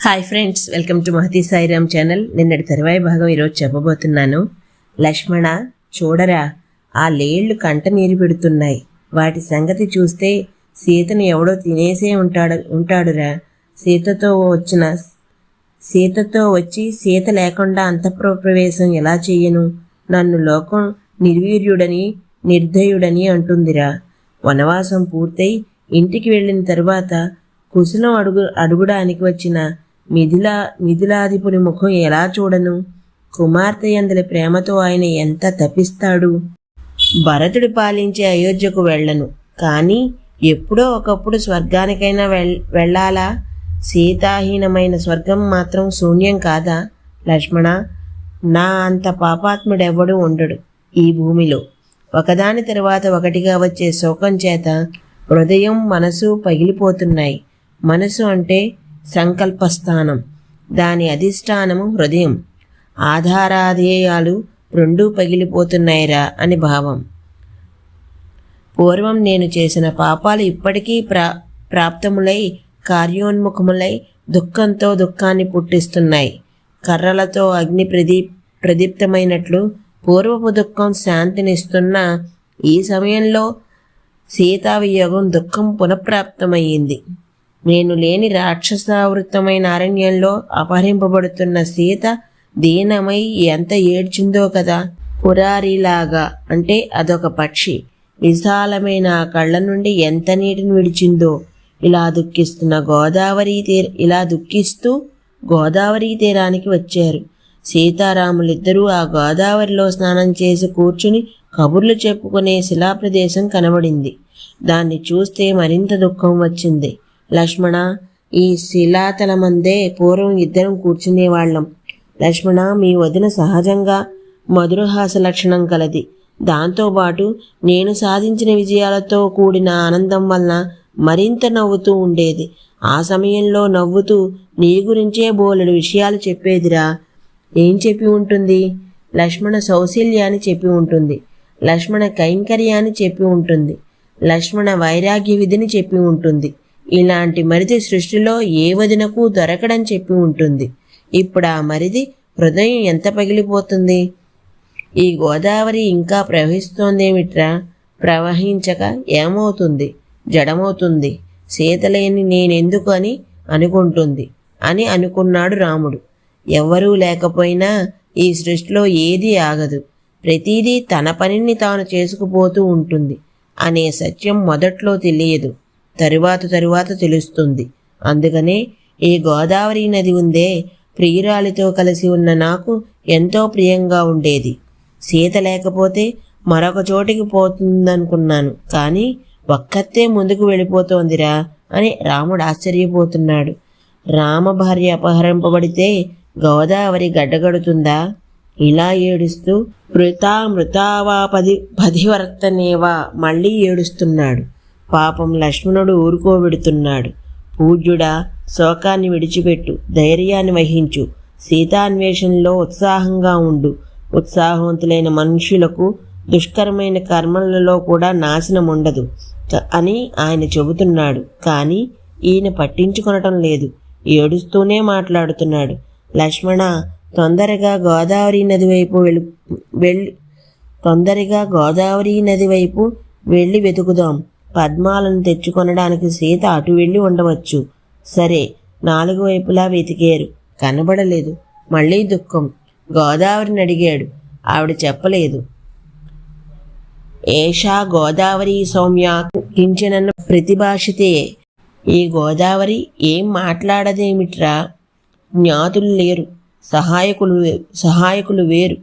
Hi friends welcome to Mahathi Sairam channel. నిన్నటి తరువాయి భాగం ఈరోజు చెప్పబోతున్నాను. లక్ష్మణ చూడరా ఆ లేళ్ళు కంట నీరు పెడుతున్నాయి. వాటి సంగతి చూస్తే సీతను ఎవడో తినేసే ఉంటాడు ఉంటాడురా. సీతతో వచ్చిన సీతతో వచ్చి సీత లేకుండా అంతఃప్రవేశం ఎలా చేయను? నన్ను లోకం నిర్వీర్యుడని నిర్దయుడని అంటుందిరా. వనవాసం పూర్తయి ఇంటికి వెళ్ళిన తరువాత కుశలం అడుగు అడుగుడానికి వచ్చిన మిథిలా మిథిలాధిపుని ముఖం ఎలా చూడను? కుమార్తె అందలి ప్రేమతో ఆయన ఎంత తపిస్తాడు? భరతుడు పాలించే అయోధ్యకు వెళ్ళను. కానీ ఎప్పుడో ఒకప్పుడు స్వర్గానికైనా వెళ్ వెళ్ళాలా? సీతాహీనమైన స్వర్గం మాత్రం శూన్యం కాదా? లక్ష్మణ నా అంత పాపాత్ముడెవ్వడూ ఉండడు ఈ భూమిలో. ఒకదాని తరువాత ఒకటిగా వచ్చే శోకం చేత హృదయం మనసు పగిలిపోతున్నాయి. మనసు అంటే సంకల్పస్థానం. దాని అధిష్టానము హృదయం. ఆధారాధేయాలు రెండూ పగిలిపోతున్నాయిరా అని భావం. పూర్వం నేను చేసిన పాపాలు ఇప్పటికీ ప్రా ప్రాప్తములై కార్యోన్ముఖములై దుఃఖంతో దుఃఖాన్ని పుట్టిస్తున్నాయి. కర్రలతో అగ్ని ప్రదీప్ ప్రదీప్తమైనట్లు పూర్వపు దుఃఖం శాంతినిస్తున్న ఈ సమయంలో సీతావియోగం దుఃఖం పునఃప్రాప్తమయ్యింది. నేను లేని రాక్షసావృతమైన అరణ్యంలో అపహరింపబడుతున్న సీత దీనమై ఎంత ఏడ్చిందో కదా. పురారిలాగా అంటే అదొక పక్షి. విశాలమైన ఆ కళ్ళ నుండి ఎంత నీటిని విడిచిందో. ఇలా దుఃఖిస్తున్న గోదావరి తీర ఇలా దుఃఖిస్తూ గోదావరి తీరానికి వచ్చారు. సీతారాములిద్దరూ ఆ గోదావరిలో స్నానం చేసి కూర్చుని కబుర్లు చెప్పుకునే శిలాప్రదేశం కనబడింది. దాన్ని చూస్తే మరింత దుఃఖం వచ్చింది. లక్ష్మణ ఈ శిలాతలమందే పూర్వం ఇద్దరం కూర్చునేవాళ్ళం. లక్ష్మణ మీ వదిన సహజంగా మధురహాస లక్షణం కలది. దాంతోపాటు నేను సాధించిన విజయాలతో కూడిన ఆనందం వలన మరింత నవ్వుతూ ఉండేది. ఆ సమయంలో నవ్వుతూ నీ గురించే బోలెడు విషయాలు చెప్పేదిరా. ఏం చెప్పి ఉంటుంది? లక్ష్మణ సౌశల్యాన్ని చెప్పి ఉంటుంది. లక్ష్మణ కైంకర్యాన్ని చెప్పి ఉంటుంది. లక్ష్మణ వైరాగ్య విధిని చెప్పి ఉంటుంది. ఇలాంటి మరిది సృష్టిలో ఏ వదినకు దొరకడం చెప్పి ఉంటుంది. ఇప్పుడు ఆ మరిది హృదయం ఎంత పగిలిపోతుంది? ఈ గోదావరి ఇంకా ప్రవహిస్తోందేమిట్రా? ప్రవహించక ఏమవుతుంది? జడమవుతుంది. సీతలేని నేనెందుకు అని అనుకుంటుంది. అని అనుకున్నాడు రాముడు. ఎవ్వరూ లేకపోయినా ఈ సృష్టిలో ఏదీ ఆగదు. ప్రతిదీ తన పనిని తాను చేసుకుపోతూ ఉంటుంది. అనే సత్యం మొదట్లో తెలియదు. తరువాత తరువాత తెలుస్తుంది. అందుకనే ఈ గోదావరి నది ఉందే ప్రియురాలితో కలిసి ఉన్న నాకు ఎంతో ప్రియంగా ఉండేది. సీత లేకపోతే మరొక చోటికి పోతుందనుకున్నాను. కానీ ఒక్కతే ముందుకు వెళ్ళిపోతోందిరా అని రాముడు ఆశ్చర్యపోతున్నాడు. రామ భార్య అపహరింపబడితే గోదావరి గడ్డగడుతుందా? ఇలా ఏడుస్తూ మృతా మృతావా పది పదివర్తనేవా? మళ్ళీ ఏడుస్తున్నాడు. పాపం లక్ష్మణుడు ఊరుకోబెడుతున్నాడు. పూజ్యుడా శోకాన్ని విడిచిపెట్టు ధైర్యాన్ని వహించు సీతాన్వేషణలో ఉత్సాహంగా ఉండు. ఉత్సాహవంతులైన మనుషులకు దుష్కరమైన కర్మలలో కూడా నాశనం ఉండదు అని ఆయన చెబుతున్నాడు. కానీ ఈయన పట్టించుకొనటం లేదు. ఏడుస్తూనే మాట్లాడుతున్నాడు. లక్ష్మణ తొందరగా గోదావరి నది వైపు వెళ్ళి వెళ్ళి తొందరగా గోదావరి నది వైపు వెళ్ళి వెతుకుదాం. పద్మాలను తెచ్చుకొనడానికి సీత అటు వెళ్ళి ఉండవచ్చు. సరే నాలుగు వైపులా వెతికారు. కనబడలేదు. మళ్ళీ దుఃఖం. గోదావరిని అడిగాడు. ఆవిడ చెప్పలేదు. ఏషా గోదావరి సౌమ్య కించనన్న ప్రతిభాషితే. ఈ గోదావరి ఏం మాట్లాడదేమిట్రా? జ్ఞాతులు లేరు. సహాయకులు సహాయకులు వేరు.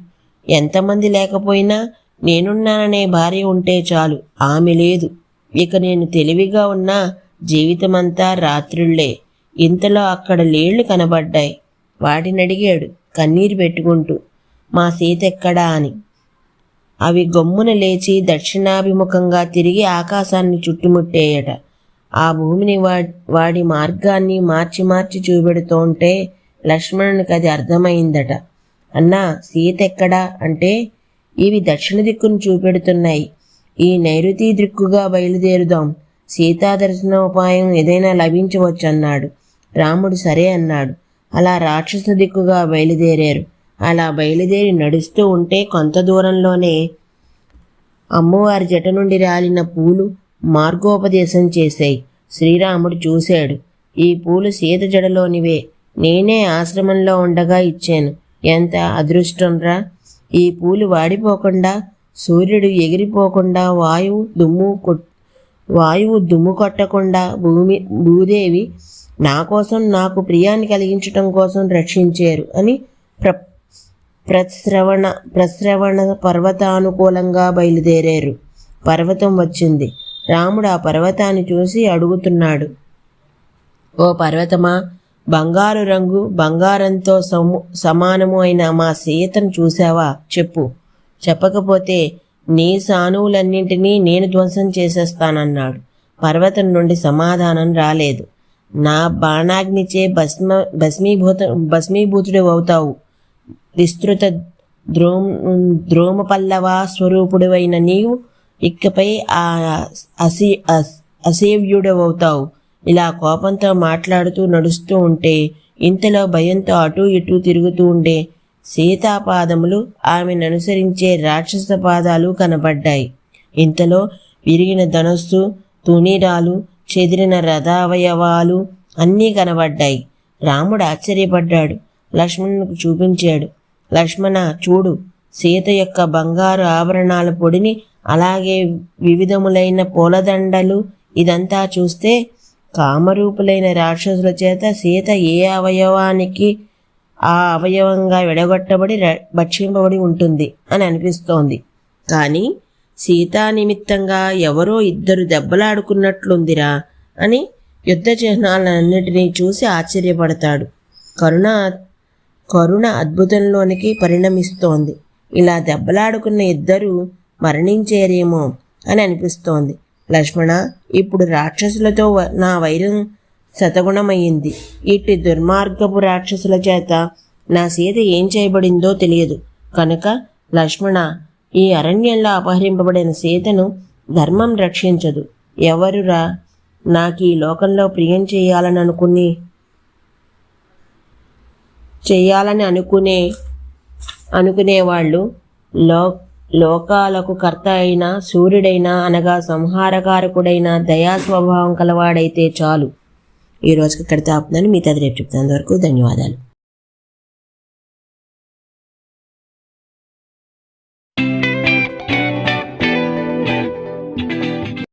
ఎంతమంది లేకపోయినా నేనున్నాననే భార్య ఉంటే చాలు ఆమె లేదు. ఇక నేను తెలివిగా ఉన్న జీవితమంతా రాత్రుళ్ళే. ఇంతలో అక్కడ లేళ్ళు కనబడ్డాయి. వాటిని అడిగాడు కన్నీరు పెట్టుకుంటూ. మా సీత ఎక్కడా అని. అవి గమ్మున లేచి దక్షిణాభిముఖంగా తిరిగి ఆకాశాన్ని చుట్టుముట్టేయట. ఆ భూమిని వా వాడి మార్గాన్ని మార్చి మార్చి చూపెడుతోంటే లక్ష్మణునికి అది అర్థమైందట. అన్నా సీత ఎక్కడా? అంటే ఇవి దక్షిణ దిక్కును చూపెడుతున్నాయి. ఈ నైరుతి దిక్కుగా బయలుదేరుదాం. సీతాదర్శనోపాయం ఏదైనా లభించవచ్చన్నాడు. రాముడు సరే అన్నాడు. అలా రాక్షస దిక్కుగా బయలుదేరారు. అలా బయలుదేరి నడుస్తూ ఉంటే కొంత దూరంలోనే అమ్మవారి జట నుండి రాలిన పూలు మార్గోపదేశం చేశాయి. శ్రీరాముడు చూశాడు. ఈ పూలు సీత జడలోనివే. నేనే ఆశ్రమంలో ఉండగా ఇచ్చాను. ఎంత అదృష్టంరా ఈ పూలు వాడిపోకుండా సూర్యుడు ఎగిరిపోకుండా వాయువు దుమ్ము కొట్ వాయువు దుమ్ము కొట్టకుండా భూమి భూదేవి నా కోసం నాకు ప్రియాన్ని కలిగించటం కోసం రక్షించారు అని ప్ర ప్రశ్రవణ ప్రశ్రవణ పర్వతానుకూలంగా బయలుదేరారు. పర్వతం వచ్చింది. రాముడు ఆ పర్వతాన్ని చూసి అడుగుతున్నాడు. ఓ పర్వతమా బంగారు రంగు బంగారంతో సము సమానము అయిన మా సీతను చూశావా? చెప్పు. చెప్పకపోతే నీ సానువులన్నింటినీ నేను ధ్వంసం చేసేస్తానన్నాడు. పర్వతం నుండి సమాధానం రాలేదు. నా బాణాగ్నిచే భస్మ భస్మీభూత భస్మీభూతుడు అవుతావు. విస్తృత ద్రోమ ద్రోమపల్లవ స్వరూపుడువైన నీవు ఇకపై ఆ అసీ అస్- అసేవ్యుడవవుతావు ఇలా కోపంతో మాట్లాడుతూ నడుస్తూ ఉంటే ఇంతలో భయంతో అటూ ఇటూ తిరుగుతూ ఉండే సీతాపాదములు ఆమెను అనుసరించే రాక్షస పాదాలు కనబడ్డాయి. ఇంతలో విరిగిన ధనస్సు తునీరాలు చెదిరిన రథావయవాలు అన్నీ కనబడ్డాయి. రాముడు ఆశ్చర్యపడ్డాడు. లక్ష్మణునికి చూపించాడు. లక్ష్మణ చూడు సీత యొక్క బంగారు ఆభరణాల పొడిని అలాగే వివిధములైన పూలదండలు ఇదంతా చూస్తే కామరూపులైన రాక్షసుల చేత సీత ఏ అవయవానికి ఆ అవయవంగా విడగొట్టబడి భక్షింపబడి ఉంటుంది అని అనిపిస్తోంది. కానీ సీతా నిమిత్తంగా ఎవరో ఇద్దరు దెబ్బలాడుకున్నట్లుందిరా అని యుద్ధ చిహ్నాలన్నిటినీ చూసి ఆశ్చర్యపడతాడు. కరుణ కరుణ అద్భుతంలోనికి పరిణమిస్తోంది. ఇలా దెబ్బలాడుకున్న ఇద్దరు మరణించేరేమో అని అనిపిస్తోంది. లక్ష్మణ ఇప్పుడు రాక్షసులతో వ- నా వైరం శతగుణమయ్యింది. ఇట్టి దుర్మార్గపు రాక్షసుల చేత నా సీత ఏం చేయబడిందో తెలియదు. కనుక లక్ష్మణ ఈ అరణ్యంలో అపహరింపబడిన సీతను ధర్మం రక్షించదు. ఎవరురా నాకు ఈ లోకంలో ప్రియం చేయాలని అనుకుని చేయాలని అనుకునే అనుకునేవాళ్ళు లో లోకాలకు కర్త అయిన సూర్యుడైన అనగా సంహారకారకుడైన దయా స్వభావం కలవాడైతే చాలు. ఈ రోజుకి ఇక్కడ ఆపుతున్నాను. మిగతాది రేపు చెప్తాను వరకు ధన్యవాదాలు.